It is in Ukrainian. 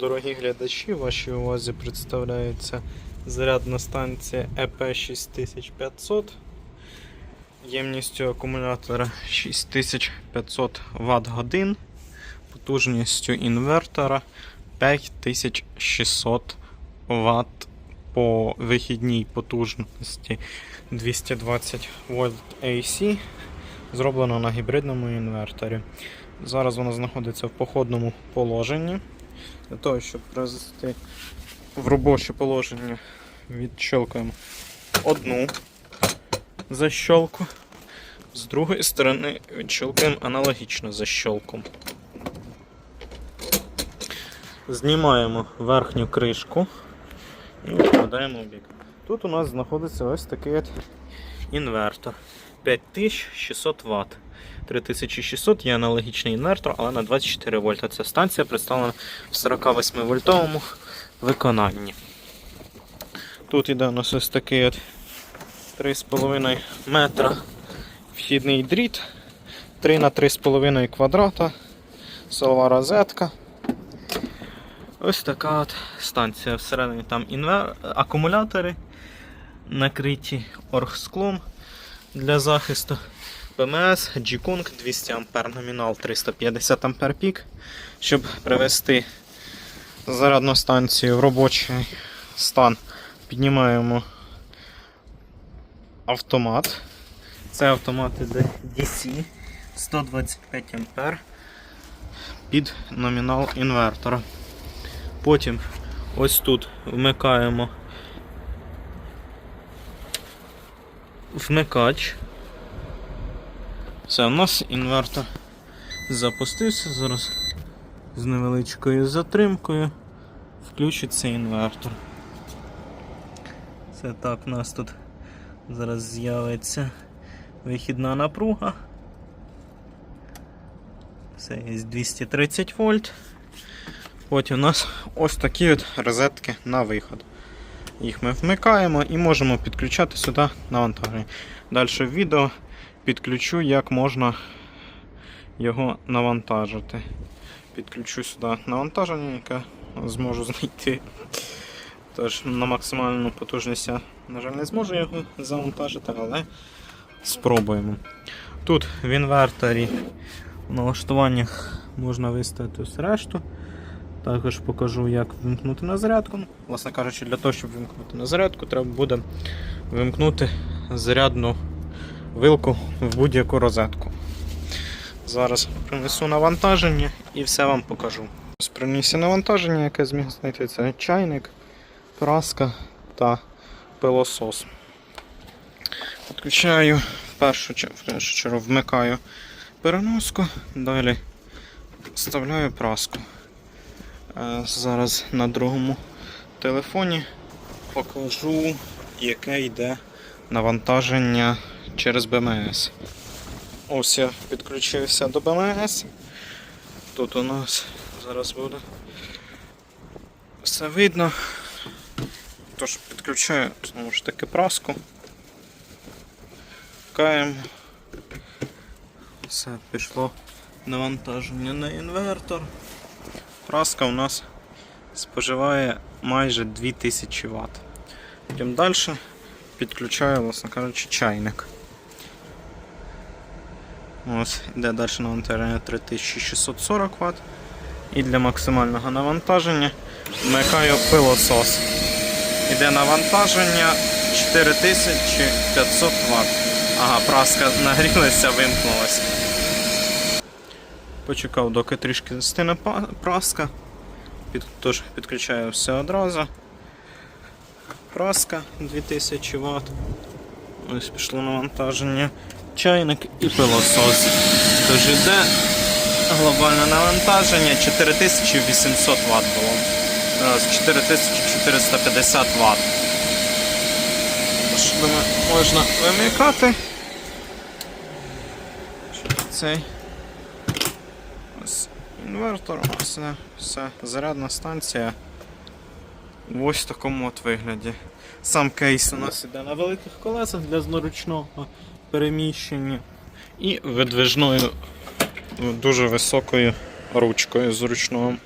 Дорогі глядачі, вашій увазі представляється зарядна станція E EP 6500 ємністю акумулятора 6500 Вт годин, потужністю інвертора 5600 Вт по вихідній потужності 220 вольт AC, зроблено на гібридному інверторі. Зараз вона знаходиться в походному положенні. Для того, щоб привести в робоче положення, відщелкуємо одну защолку, з другої сторони відщелкуємо аналогічно защолку. Знімаємо верхню кришку і викладаємо в бік. Тут у нас знаходиться ось такий інвертор 5600 Вт. 3600 є аналогічний інвертор, але на 24 вольта. Ця станція представлена в 48 вольтовому виконанні. Тут іде у нас ось такий от 3,5 метра вхідний дріт, 3 на 3,5 квадрата, силова розетка. Ось така от станція. Всередині там інвер... акумулятори накриті оргсклом для захисту. ПМС, G-Kong 200 А номінал 350 А пік. Щоб привести зарядну станцію в робочий стан, піднімаємо автомат. Це автомат іде DC 125 А під номінал інвертора. Потім ось тут вмикаємо вмикач. Все, у нас інвертор запустився. Зараз з невеличкою затримкою включиться інвертор. Це так, у нас тут зараз з'явиться вихідна напруга. Це є 230 вольт. Потім у нас ось такі от розетки на виход. Їх ми вмикаємо і можемо підключати сюди навантаження. Далі в відео підключу, як можна його навантажити. Підключу сюди навантаження, яке зможу знайти. Тож на максимальну потужність я, на жаль, не зможу його завантажити, але спробуємо. Тут в інверторі в налаштуваннях можна виставити ось решту. Також покажу, як вимкнути на зарядку. Власне кажучи, для того, щоб вимкнути на зарядку, треба буде вимкнути зарядну вилку в будь-яку розетку. Зараз принесу навантаження і все вам покажу. Приніс навантаження, яке зміг знайти, це чайник, праска та пилосос. Підключаю першу, чер- в першу чергу вмикаю переноску, далі вставляю праску. Е, Зараз на другому телефоні покажу, яке йде навантаження через БМС. Ось я підключився до БМС. Тут у нас зараз буде все видно. Тож підключаю знову ж таки праску. Вкаємо. Все, пішло навантаження на інвертор. Праска у нас споживає майже 2000 Вт. Потім далі підключаю, власне кажучи, чайник. Ось, йде далі навантаження 3640 Вт. І для максимального навантаження вмикаю пилосос. Іде навантаження 4500 Вт. Ага, праска нагрілася, вимкнулася. Почекав, доки трішки застине праска. Під, тож підключаю все одразу. Праска 2000 Вт. Ось пішло навантаження. Чайник і пилосос. Тож іде глобальне навантаження 4800 Вт було. Зараз 4450 Вт. Тож, можна вимикати. Цей ось інвертор, ось все. Зарядна станція. В ось такому от вигляді. Сам кейс у нас іде на великих колесах для зручного переміщення. І видвижною дуже високою ручкою зручною.